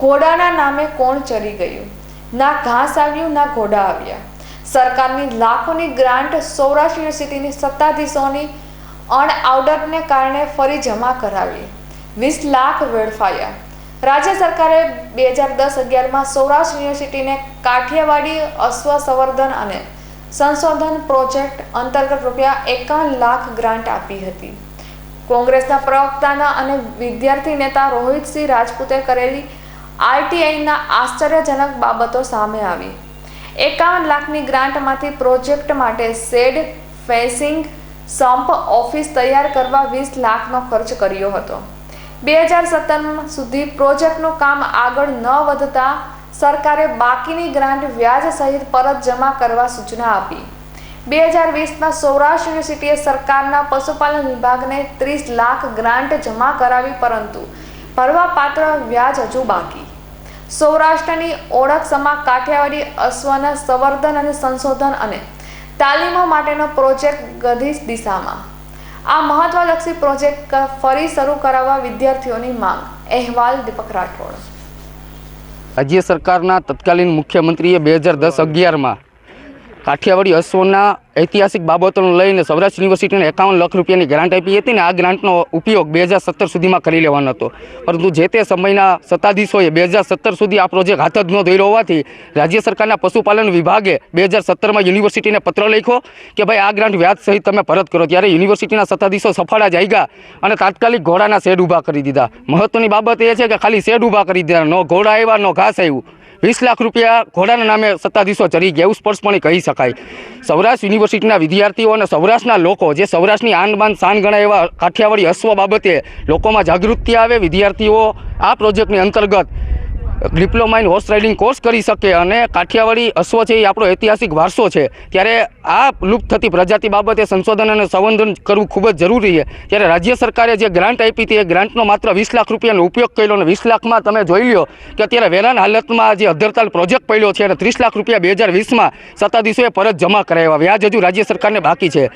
ઘોડાના નામે કોણ ચરી ગયું? ના ઘાસ આવ્યું, ના ઘોડા આવ્યા. સરકારની લાખોની ગ્રાન્ટ સૌરાષ્ટ્ર યુનિવર્સિટીની સત્તાધીશોની અણઆવડતને કારણે ફરી જમા કરાવી. વીસ લાખ વેડફાયા. રાજ્ય સરકારે બે હજાર દસ અગિયારમાં સૌરાષ્ટ્ર યુનિવર્સિટીને કાઠિયાવાડી અશ્વ સંવર્ધન અને સંશોધન પ્રોજેક્ટ અંતર્ગત રૂપિયા એકાવન લાખ ગ્રાન્ટ આપી હતી. કોંગ્રેસના પ્રવક્તાના અને વિદ્યાર્થી નેતા રોહિતસિંહ રાજપૂતે કરેલી આરટીઆઈના આશ્ચર્યજનક બાબતો સામે આવી. એકાવન લાખની ગ્રાન્ટમાંથી પ્રોજેક્ટ માટે શેડ ફેન્સિંગ સંપ ઓફિસ તૈયાર કરવા વીસ લાખનો ખર્ચ કર્યો હતો. બે હજાર સત્તર સુધી પ્રોજેક્ટનું કામ આગળ ન વધતા સરકારે બાકીની ગ્રાન્ટ વ્યાજ સહિત પરત જમા કરવા સૂચના આપી. બે હજાર વીસમાં સૌરાષ્ટ્ર યુનિવર્સિટીએ સરકારના પશુપાલન વિભાગને ત્રીસ લાખ ગ્રાન્ટ જમા કરાવી, પરંતુ ભરવાપાત્ર વ્યાજ હજુ બાકી. સૌરાષ્ટ્રની ઓળખ સમા કાઠિયાવાડી અશ્વના સંવર્ધન અને સંશોધન અને તાલીમો માટેનો પ્રોજેક્ટ ગધી દિશામાં. આ મહત્વલક્ષી પ્રોજેક્ટ ફરી શરૂ કરાવવા વિદ્યાર્થીઓની માંગ. અહેવાલ દીપક રાઠોડ. રાજ્ય સરકારના તત્કાલીન મુખ્યમંત્રીએ બે હજાર દસ અગિયારમાં કાઠિયાવાડી અશ્વના ઐતિહાસિક બાબતોને લઈને સૌરાષ્ટ્ર યુનિવર્સિટીને એકાવન લાખ રૂપિયાની ગ્રાન્ટ આપી હતી ને આ ગ્રાન્ટનો ઉપયોગ બે હજાર સત્તર સુધીમાં કરી લેવાનો હતો. પરંતુ જે તે સમયના સત્તાધીશોએ બે હજાર સત્તર સુધી આ પ્રોજેક્ટ હાથ જ ન ધોઈ હોવાથી રાજ્ય સરકારના પશુપાલન વિભાગે બે હજાર સત્તરમાં યુનિવર્સિટીને પત્ર લખ્યો કે ભાઈ આ ગ્રાન્ટ વ્યાજ સહિત તમે પરત કરો. ત્યારે યુનિવર્સિટીના સત્તાધીશો સફાળા ગયા અને તાત્કાલિક ઘોડાના શેડ ઊભા કરી દીધા. મહત્વની બાબત એ છે કે ખાલી શેડ ઊભા કરી દીધા. નો ઘોડા આવ્યા, નો ઘાસ આવ્યું. વીસ લાખ રૂપિયા ઘોડાના નામે સત્તાધીશો ચરી ગયા, એવું સ્પષ્ટપણે કહી શકાય. સૌરાષ્ટ્ર યુનિવર્સિટીના વિદ્યાર્થીઓ અને સૌરાષ્ટ્રના લોકો, જે સૌરાષ્ટ્રની આન બાન શાન ગણાય એવા કાઠિયાવાડી અશ્વ બાબતે લોકોમાં જાગૃતિ આવે, વિદ્યાર્થીઓ આ પ્રોજેક્ટની અંતર્ગત diploma in horse riding course કરી શકે અને કાઠિયાવાડી અશ્વ છે એ આપણો ઐતિહાસિક વારસો છે. ત્યારે આ લુપ્ત થતી પ્રજાતિ બાબતે સંશોધન અને સંવર્ધન કરવું ખૂબ જ જરૂરી છે. ત્યારે રાજ્ય સરકારે જે ગ્રાન્ટ આપી હતી, એ ગ્રાન્ટનો માત્ર વીસ લાખ રૂપિયાનો ઉપયોગ કર્યો અને વીસ લાખમાં તમે જોઈ લો કે અત્યારે વેરાન હાલતમાં જે અધરતાલ પ્રોજેક્ટ પડ્યો છે અને ત્રીસ લાખ રૂપિયા બે હજાર વીસમાં સત્તાધીશોએ પરત જમા કરાવ્યા. વ્યાજ હજુ રાજ્ય સરકારને બાકી છે.